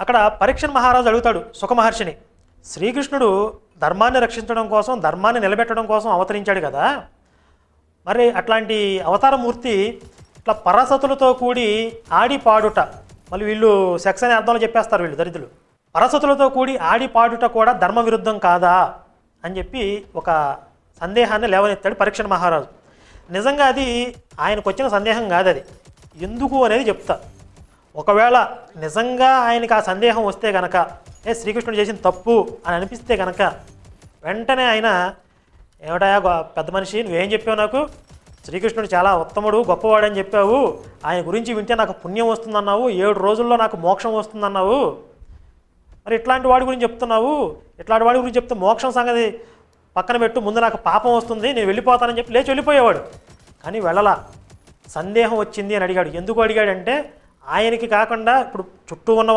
అక్కడ పరీక్షణ్ మహారాజు అడుగుతాడు సుఖమహర్షిని శ్రీకృష్ణుడు ధర్మాన్ని రక్షించడం కోసం ధర్మాన్ని నిలబెట్టడం కోసం అవతరించాడు కదా. మరి అట్లాంటి అవతారమూర్తి ఇట్లా పరసతులతో కూడి ఆడి పాడుట మళ్ళీ వీళ్ళు సెక్స్ అనే అర్థంలో చెప్పేస్తారు వీళ్ళు దరిద్రులు. పరసతులతో కూడి ఆడి పాడుట కూడా ధర్మ విరుద్ధం కాదా అని చెప్పి ఒక సందేహాన్ని లేవనెత్తాడు పరీక్షణ మహారాజు. నిజంగా అది ఆయనకు వచ్చిన సందేహం కాదు అది ఎందుకు అనేది చెప్తా. ఒకవేళ నిజంగా ఆయనకి ఆ సందేహం వస్తే గనక ఏ శ్రీకృష్ణుడు చేసిన తప్పు అని అనిపిస్తే గనక వెంటనే ఆయన ఏమిటయా పెద్ద మనిషి నువ్వేం చెప్పావు నాకు? శ్రీకృష్ణుడు చాలా ఉత్తముడు గొప్పవాడు అని చెప్పావు. ఆయన గురించి వింటే నాకు పుణ్యం వస్తుందన్నావు. ఏడు రోజుల్లో నాకు మోక్షం వస్తుందన్నావు. మరి ఇట్లాంటి వాడి గురించి చెప్తున్నావు. ఇట్లాంటి వాడి గురించి చెప్తే మోక్షం సంగతి పక్కన పెట్టు ముందు నాకు పాపం వస్తుంది నేను వెళ్ళిపోతానని చెప్పి లేచి వెళ్ళిపోయేవాడు. కానీ వెళ్ళలా. సందేహం వచ్చింది అని అడిగాడు. ఎందుకు అడిగాడంటే ఆయనకి కాకుండా ఇప్పుడు చుట్టూ ఉన్న